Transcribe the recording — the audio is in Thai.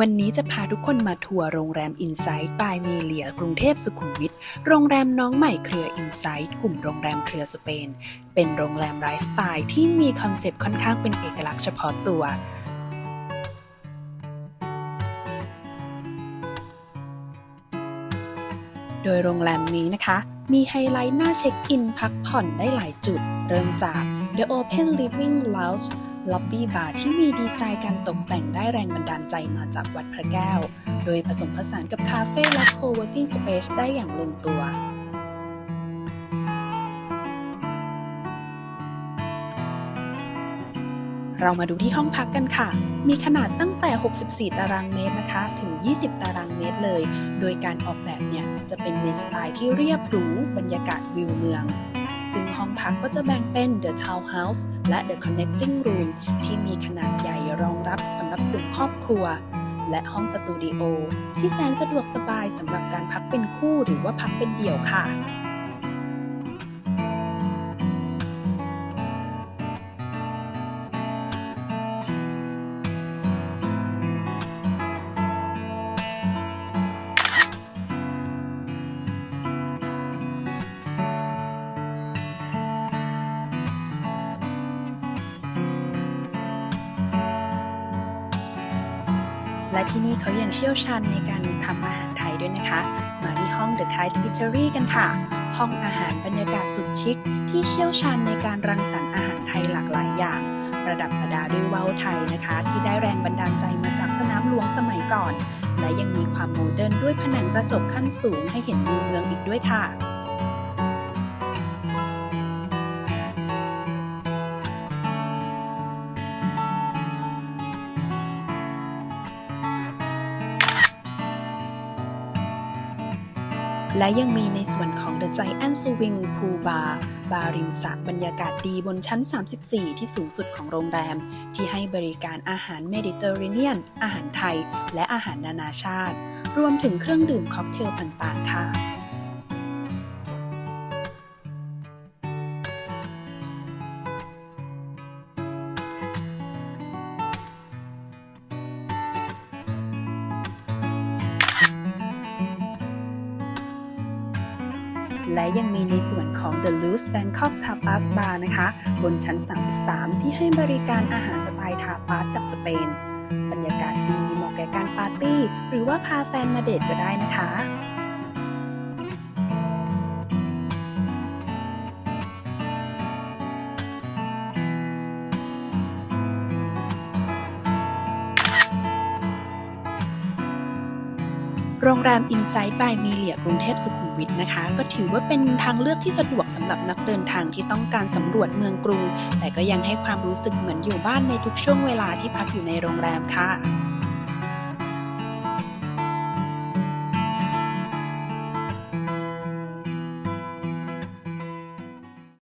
วันนี้จะพาทุกคนมาทัวร์โรงแรม Insight by มีเลียกรุงเทพสุขุมวิท โรงแรมน้องใหม่เครือ Insight กลุ่มโรงแรมเครือสเปน เป็นโรงแรมไลฟ์สไตล์ที่มีคอนเซปต์ค่อนข้างเป็นเอกลักษณ์เฉพาะตัว โดยโรงแรมนี้นะคะ มีไฮไลท์หน่าเช็คอินพักผ่อนได้หลายจุด เริ่มจาก The Open Living Lounge ล็อบบี้บาร์ที่มีดีไซน์การตกแต่งได้แรงบันดาลใจมาจากวัดพระแก้ว โดยผสมผสานกับคาเฟ่และ co-working space ได้อย่างลงตัวเรามาดูที่ห้องพักกันค่ะ มีขนาดตั้งแต่ 64 ตารางเมตรนะคะ ถึง 20 ตารางเมตรเลย โดยการออกแบบเนี่ย จะเป็นในสไตล์ที่เรียบหรู บรรยากาศวิวเมือง ซึ่งห้องพักก็จะแบ่งเป็น The Townhouse และ The Connecting Room ที่มีขนาดใหญ่รองรับสำหรับกลุ่มครอบครัว และห้องสตูดิโอที่แสนสะดวกสบายสำหรับการพักเป็นคู่หรือว่าพักเป็นเดี่ยวค่ะ และที่นี่เขายังเชี่ยวชาญในการทำอาหารไทยด้วยนะคะ มาที่ห้อง The Kite Eatery กันค่ะ ห้องอาหารบรรยากาศสุดชิค ที่เชี่ยวชาญในการรังสรรค์อาหารไทยหลากหลายอย่าง ประดับประดาด้วยว่าวไทยนะคะ ที่ได้แรงบันดาลใจมาจากสนามหลวงสมัยก่อน และยังมีความโมเดิร์นด้วยผนังกระจกขั้นสูงให้เห็นวิวเมืองอีกด้วยค่ะ และยังมีในส่วนของ The Giant Swing Pool Bar บาร์ริมสระบรรยากาศดีบนชั้น 34 ที่สูงสุดของโรงแรม ที่ให้บริการอาหารเมดิเตอร์เรเนียน อาหารไทย และอาหารนานาชาติ รวมถึงเครื่องดื่มค็อกเทลต่างๆ ค่ะ และยังมีในส่วนของ The Loose Bangkok Tapas Bar นะคะ บนชั้น 33 ที่ให้บริการอาหารสไตล์ทาปาสจากสเปน บรรยากาศดีเหมาะแก่การปาร์ตี้ หรือว่าพาแฟนมาเดทก็ได้นะคะ โรงแรม Insight by มีเลียกรุงเทพสุขุมวิทนะคะ ก็ถือว่าเป็นทางเลือกที่สะดวกสำหรับนักเดินทางที่ต้องการสำรวจเมืองกรุง แต่ก็ยังให้ความรู้สึกเหมือนอยู่บ้านในทุกช่วงเวลาที่พักอยู่ในโรงแรมค่ะ